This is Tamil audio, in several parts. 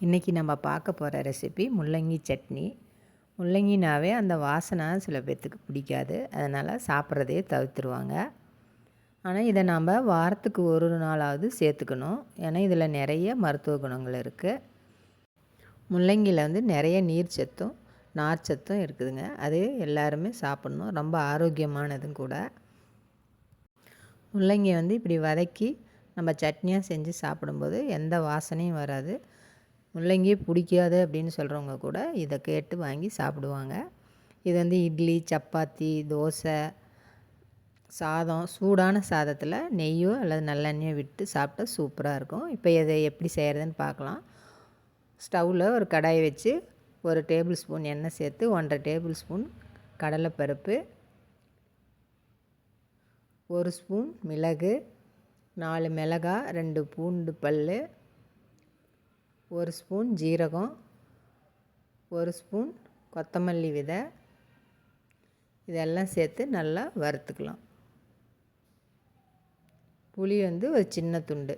இன்றைக்கி நம்ம பார்க்க போகிற ரெசிபி முள்ளங்கி சட்னி. முள்ளங்கினாவே அந்த வாசனை சில பேர்த்துக்கு பிடிக்காது. அதனால் சாப்பிட்றதே தவிர்த்துருவாங்க. ஆனால் இதை நாம் வாரத்துக்கு ஒரு நாளாவது சேர்த்துக்கணும். ஏன்னா இதில் நிறைய மருத்துவ குணங்கள் இருக்குது முள்ளங்கியில் வந்து நிறைய நீர் சத்தும் நார் சத்தும் இருக்குதுங்க. அது எல்லாருமே சாப்பிட்ணும். ரொம்ப ஆரோக்கியமானதும் கூட. முள்ளங்கி வந்து இப்படி வதக்கி நம்ம சட்னியாக செஞ்சு சாப்பிடும்போது எந்த வாசனையும் வராது. முள்ளங்கி பிடிக்காது அப்படின்னு சொல்கிறவங்க கூட இதை கேட்டு வாங்கி சாப்பிடுவாங்க. இது வந்து இட்லி சப்பாத்தி தோசை சாதம் சூடான சாதத்தில் நெய்யோ அல்லது நல்லெண்ணெயோ விட்டு சாப்பிட்டா சூப்பராக இருக்கும். இப்போ இதை எப்படி செய்கிறதுன்னு பார்க்கலாம். ஸ்டவ்வில் ஒரு கடாயை வச்சு ஒரு டேபிள் ஸ்பூன் எண்ணெய் சேர்த்து ஒன்றரை டேபிள் ஸ்பூன் கடலைப்பருப்பு ஒரு ஸ்பூன் மிளகு நாலு மிளகா ரெண்டு பூண்டு பல் ஒரு ஸ்பூன் ஜீரகம் ஒரு ஸ்பூன் கொத்தமல்லி விதை. இதெல்லாம் சேர்த்து நல்லா வறுத்துக்கலாம். புளி வந்து ஒரு சின்ன துண்டு.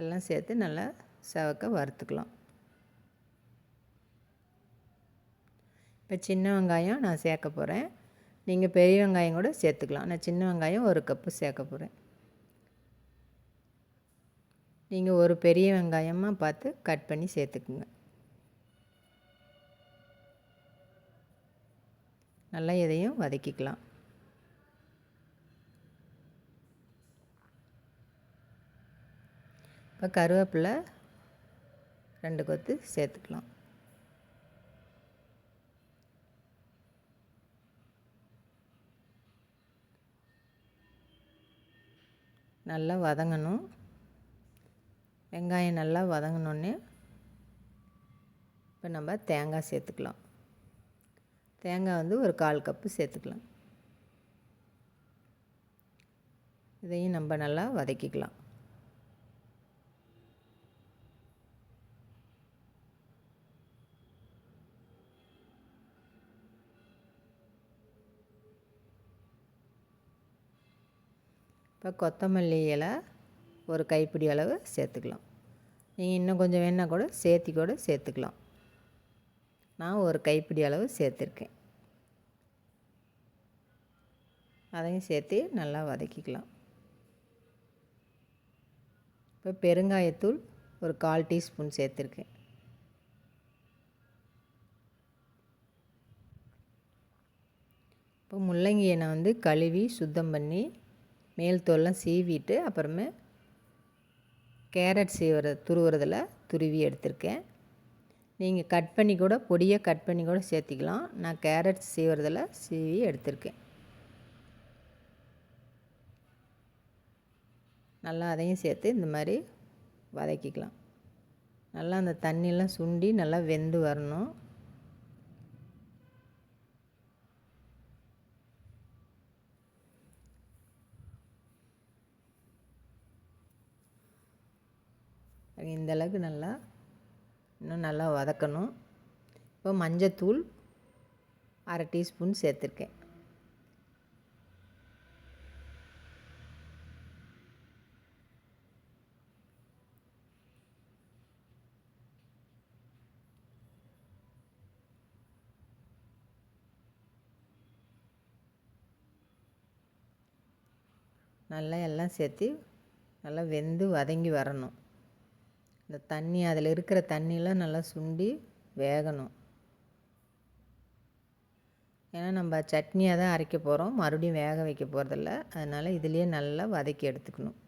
எல்லாம் சேர்த்து நல்லா செவக்க வறுத்துக்கலாம். இப்போ சின்ன வெங்காயம் நான் சேர்க்க போகிறேன். நீங்கள் பெரிய வெங்காயம் கூட சேர்த்துக்கலாம். நான் சின்ன வெங்காயம் ஒரு கப்பு சேர்க்க போகிறேன். நீங்கள் ஒரு பெரிய வெங்காயமாக பார்த்து கட் பண்ணி சேர்த்துக்குங்க. நல்லா இதையும் வதக்கிக்கலாம். இப்போ கருவேப்பிலை ரெண்டு கொத்து சேர்த்துக்கலாம். நல்லா வதங்கணும். வெங்காயம் நல்லா வதங்கினோடனே இப்போ நம்ம தேங்காய் சேர்த்துக்கலாம். தேங்காய் வந்து ஒரு கால் கப்பு சேர்த்துக்கலாம். இதையும் நம்ம நல்லா வதக்கிக்கலாம். இப்போ கொத்தமல்லி இலை ஒரு கைப்பிடி அளவு சேர்த்துக்கலாம். நீங்கள் இன்னும் கொஞ்சம் வேணால் கூட சேர்த்தி கூட சேர்த்துக்கலாம். நான் ஒரு கைப்பிடி அளவு சேர்த்துருக்கேன். அதையும் சேர்த்து நல்லா வதக்கிக்கலாம். இப்போ பெருங்காயத்தூள் ஒரு கால் டீஸ்பூன் சேர்த்துருக்கேன். இப்போ முள்ளங்கியை நான் வந்து கழுவி சுத்தம் பண்ணி மேல் தோல்லாம் சீவிட்டு அப்புறமே கேரட் சீவுற துருவுறதில் துருவி எடுத்திருக்கேன். நீங்கள் கட் பண்ணி கூட பொடியை கட் பண்ணி கூட சேர்த்திக்கலாம். நான் கேரட் சீவுறதில் சீவி எடுத்திருக்கேன். நல்லா அதையும் சேர்த்து இந்த மாதிரி வதக்கிக்கலாம். நல்லா அந்த தண்ணியெலாம் சுண்டி நல்லா வெந்து வரணும். இந்த அளவுக்கு நல்லா இன்னும் நல்லா வதக்கணும். இப்போ மஞ்சத்தூள் அரை டீஸ்பூன் சேர்த்துருக்கேன். நல்லா எல்லாம் சேர்த்து நல்லா வெந்து வதங்கி வரணும். இந்த தண்ணி அதில் இருக்கிற தண்ணியெலாம் நல்லா சுண்டி வேகணும். ஏன்னா நம்ம சட்னியாக தான் அரைக்க போகிறோம் மறுபடியும் வேக வைக்க போகிறதில்ல அதனால் இதுலேயே நல்லா வதக்கி எடுத்துக்கணும்.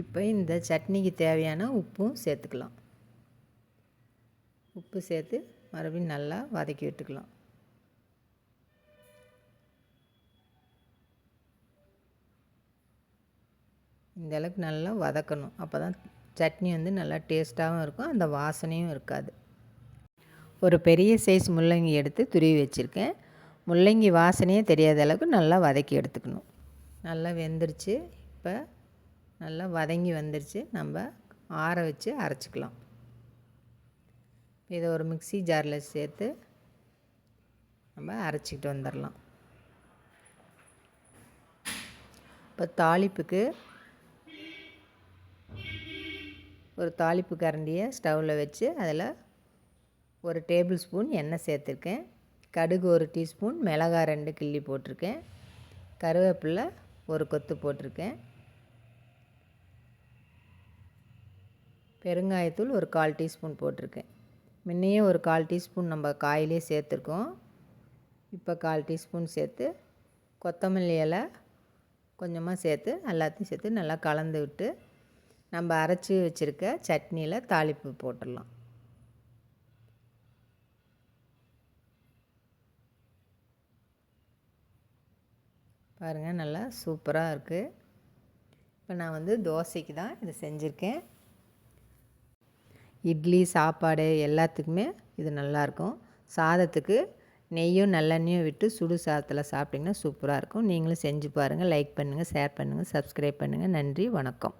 இப்போ இந்த சட்னிக்கு தேவையான உப்பும் சேர்த்துக்கலாம். உப்பு சேர்த்து மறுபடியும் நல்லா வதக்கி விட்டுக்கலாம். இந்த அளவுக்கு நல்லா வதக்கணும். அப்போ தான் சட்னி வந்து நல்லா டேஸ்ட்டாகவும் இருக்கும் அந்த வாசனையும் இருக்காது. ஒரு பெரிய சைஸ் முள்ளங்கி எடுத்து துருவி வச்சுருக்கேன். முள்ளங்கி வாசனையே தெரியாத அளவுக்கு நல்லா வதக்கி எடுத்துக்கணும். நல்லா வெந்துருச்சு. இப்போ நல்லா வதங்கி வந்துருச்சு. நம்ம ஆற வச்சு அரைச்சிக்கலாம். இதை ஒரு மிக்சி ஜாரில் சேர்த்து நம்ம அரைச்சிக்கிட்டு வந்துடலாம். இப்போ தாளிப்புக்கு ஒரு தாளிப்பு கரண்டியை ஸ்டவ்வில் வச்சு அதில் ஒரு டேபிள் ஸ்பூன் எண்ணெய் சேர்த்துருக்கேன். கடுகு ஒரு டீஸ்பூன் மிளகாய் ரெண்டு கிள்ளி போட்டிருக்கேன். கருவேப்பிலை ஒரு கொத்து போட்டிருக்கேன். பெருங்காயத்தூள் ஒரு கால் டீஸ்பூன் போட்டிருக்கேன். முன்னையே ஒரு கால் டீஸ்பூன் நம்ம காயிலே சேர்த்துருக்கோம். இப்போ கால் டீஸ்பூன் சேர்த்து கொத்தமல்லி இலை கொஞ்சமாக சேர்த்து எல்லாத்தையும் சேர்த்து நல்லா கலந்து விட்டு நம்ம அரைச்சி வச்சுருக்க சட்னியில் தாளிப்பு போட்டுடலாம். பாருங்கள் நல்லா சூப்பராக இருக்குது இப்போ நான் வந்து தோசைக்கு தான் இதை செஞ்சுருக்கேன். இட்லி சாப்பாடு எல்லாத்துக்குமே இது நல்லாயிருக்கும் சாதத்துக்கு நெய்யும் நல்லெண்ணையும் விட்டு சுடு சாதத்தில் சாப்பிட்டிங்கன்னா சூப்பராக இருக்கும். நீங்களும் செஞ்சு பாருங்கள் லைக் பண்ணுங்கள் ஷேர் பண்ணுங்கள் சப்ஸ்கிரைப் பண்ணுங்கள் நன்றி வணக்கம்.